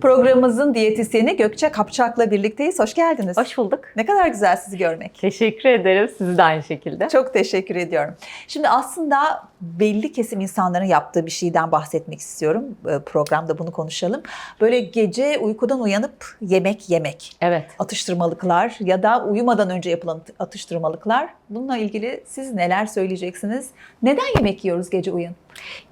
Programımızın diyetisyeni Gökçe Kapçak'la birlikteyiz. Hoş geldiniz. Hoş bulduk. Ne kadar güzel sizi görmek. Teşekkür ederim. Siz de aynı şekilde. Çok teşekkür ediyorum. Şimdi aslında belli kesim insanların yaptığı bir şeyden bahsetmek istiyorum. Ee, Programda bunu konuşalım. Böyle gece uykudan uyanıp yemek yemek. Evet. Atıştırmalıklar ya da uyumadan önce yapılan atıştırmalıklar. Bununla ilgili siz neler söyleyeceksiniz? Neden yemek yiyoruz gece uyun?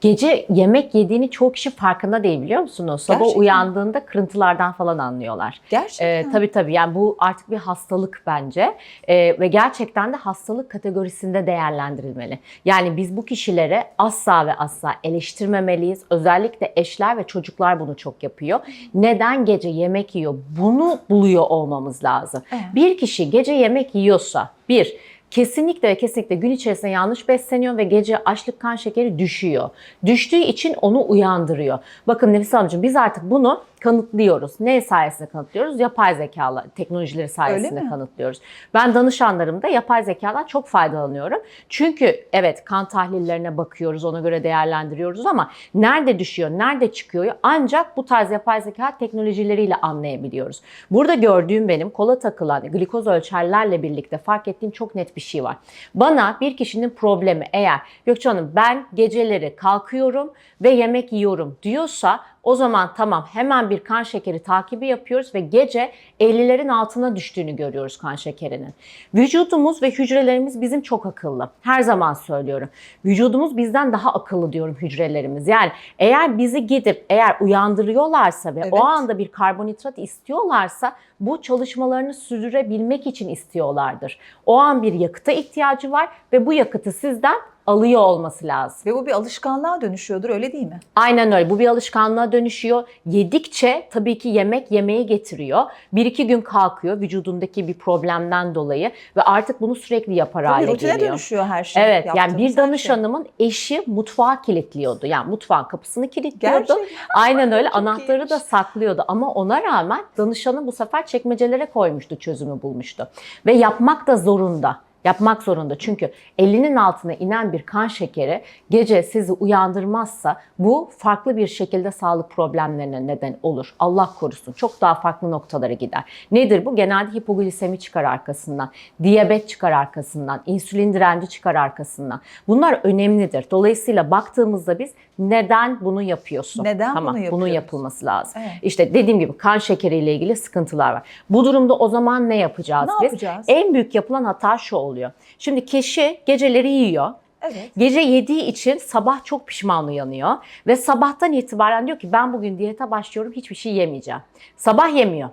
Gece yemek yediğini çoğu kişi farkında değil biliyor musunuz? Sabah Gerçekten. uyandığında kırıntılardan falan anlıyorlar. Gerçekten. Ee, tabii tabii yani bu artık bir hastalık bence Ee, ve gerçekten de hastalık kategorisinde değerlendirilmeli. Yani biz bu kişilere asla ve asla eleştirmemeliyiz. Özellikle eşler ve çocuklar bunu çok yapıyor. Neden gece yemek yiyor? Bunu buluyor olmamız lazım. Evet. Bir kişi gece yemek yiyorsa bir kesinlikle ve kesinlikle gün içerisinde yanlış besleniyor ve gece açlık kan şekeri düşüyor. Düştüğü için onu uyandırıyor. Bakın Nefis Hanımcığım biz artık bunu kanıtlıyoruz. Ne sayesinde kanıtlıyoruz? Yapay zekalı teknolojileri sayesinde kanıtlıyoruz. Ben danışanlarımda yapay zekadan çok faydalanıyorum. Çünkü evet kan tahlillerine bakıyoruz, ona göre değerlendiriyoruz ama nerede düşüyor, nerede çıkıyor ancak bu tarz yapay zeka teknolojileriyle anlayabiliyoruz. Burada gördüğüm benim kola takılan glikoz ölçerlerle birlikte fark ettiğim çok net bir şey var. Bana bir kişinin problemi eğer Gökçe Hanım ben geceleri kalkıyorum ve yemek yiyorum diyorsa o zaman tamam hemen bir kan şekeri takibi yapıyoruz ve gece 50'lerin altına düştüğünü görüyoruz kan şekerinin. Vücudumuz ve hücrelerimiz bizim çok akıllı. Her zaman söylüyorum. Vücudumuz bizden daha akıllı diyorum hücrelerimiz. Yani eğer bizi gidip eğer uyandırıyorlarsa ve Evet. o anda bir karbonhidrat istiyorlarsa bu çalışmalarını sürdürebilmek için istiyorlardır. O an bir yakıta ihtiyacı var ve bu yakıtı sizden alıyor olması lazım. Ve bu bir alışkanlığa dönüşüyordur öyle değil mi? Aynen öyle. Bu bir alışkanlığa dönüşüyor. Yedikçe tabii ki yemek yemeği getiriyor. Bir iki gün kalkıyor vücudundaki bir problemden dolayı ve artık bunu sürekli yapar Tabii hale rutine geliyor. dönüşüyor her şey. Evet yani bir şey. danışanımın eşi mutfağı kilitliyordu. Yani mutfağın kapısını kilitliyordu. Gerçekten. Aynen öyle anahtarı da iyiymiş. saklıyordu ama ona rağmen danışanı bu sefer çekmecelere koymuştu çözümü bulmuştu. Ve yapmak da zorunda. Yapmak zorunda çünkü 50'nin altına inen bir kan şekeri gece sizi uyandırmazsa bu farklı bir şekilde sağlık problemlerine neden olur. Allah korusun çok daha farklı noktalara gider. Nedir bu? Genelde hipoglisemi çıkar arkasından, diyabet çıkar arkasından, insülin direnci çıkar arkasından. Bunlar önemlidir. Dolayısıyla baktığımızda biz neden bunu yapıyorsun? Neden tamam, bunu Bunun yapıyoruz? yapılması lazım. Evet. İşte dediğim gibi kan şekeriyle ilgili sıkıntılar var. Bu durumda o zaman ne yapacağız Ne biz? yapacağız? En büyük yapılan hata şu oluyor. Şimdi kişi geceleri yiyor. Evet. Gece yediği için sabah çok pişman uyanıyor ve sabahtan itibaren diyor ki ben bugün diyete başlıyorum hiçbir şey yemeyeceğim. Sabah yemiyor.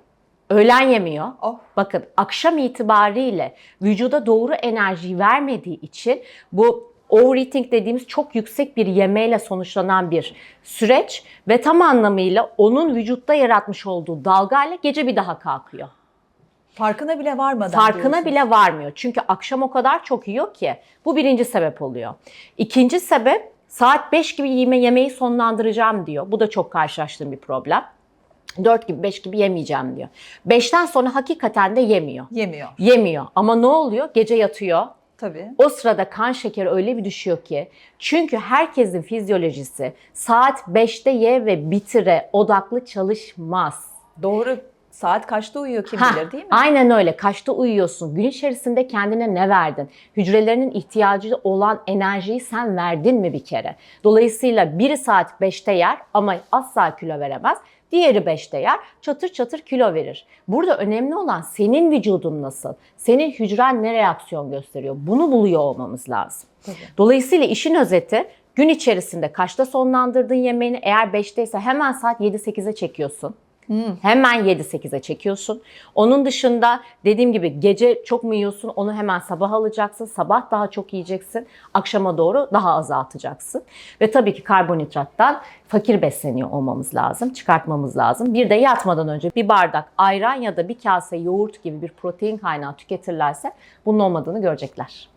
Öğlen yemiyor. Oh. Bakın akşam itibariyle vücuda doğru enerjiyi vermediği için bu overeating dediğimiz çok yüksek bir yemeyle sonuçlanan bir süreç ve tam anlamıyla onun vücutta yaratmış olduğu dalgayla gece bir daha kalkıyor. Farkına bile varmadan Farkına diyorsunuz. bile varmıyor. Çünkü akşam o kadar çok yiyor ki. Bu birinci sebep oluyor. İkinci sebep saat 5 gibi yeme yemeği sonlandıracağım diyor. Bu da çok karşılaştığım bir problem. 4 gibi 5 gibi yemeyeceğim diyor. 5'ten sonra hakikaten de yemiyor. Yemiyor. Yemiyor ama ne oluyor? Gece yatıyor. Tabii. O sırada kan şekeri öyle bir düşüyor ki çünkü herkesin fizyolojisi saat 5'te ye ve bitire odaklı çalışmaz. Doğru. Saat kaçta uyuyor kim Ha, bilir değil mi? Aynen öyle. Kaçta uyuyorsun? Gün içerisinde kendine ne verdin? Hücrelerinin ihtiyacı olan enerjiyi sen verdin mi bir kere? Dolayısıyla biri saat 5'te yer ama asla kilo veremez. Diğeri 5'te yer, çatır çatır kilo verir. Burada önemli olan senin vücudun nasıl? Senin hücren ne reaksiyon gösteriyor? Bunu buluyor olmamız lazım. Tabii. Dolayısıyla işin özeti gün içerisinde kaçta sonlandırdığın yemeğini eğer 5'teyse hemen saat 7-8'e çekiyorsun. Hemen 7-8'e çekiyorsun. Onun dışında dediğim gibi gece çok mu yiyorsun onu hemen sabah alacaksın. Sabah daha çok yiyeceksin. Akşama doğru daha azaltacaksın. Ve tabii ki karbonhidrattan fakir besleniyor olmamız lazım. Çıkartmamız lazım. Bir de yatmadan önce bir bardak ayran ya da bir kase yoğurt gibi bir protein kaynağı tüketirlerse bunun olmadığını görecekler.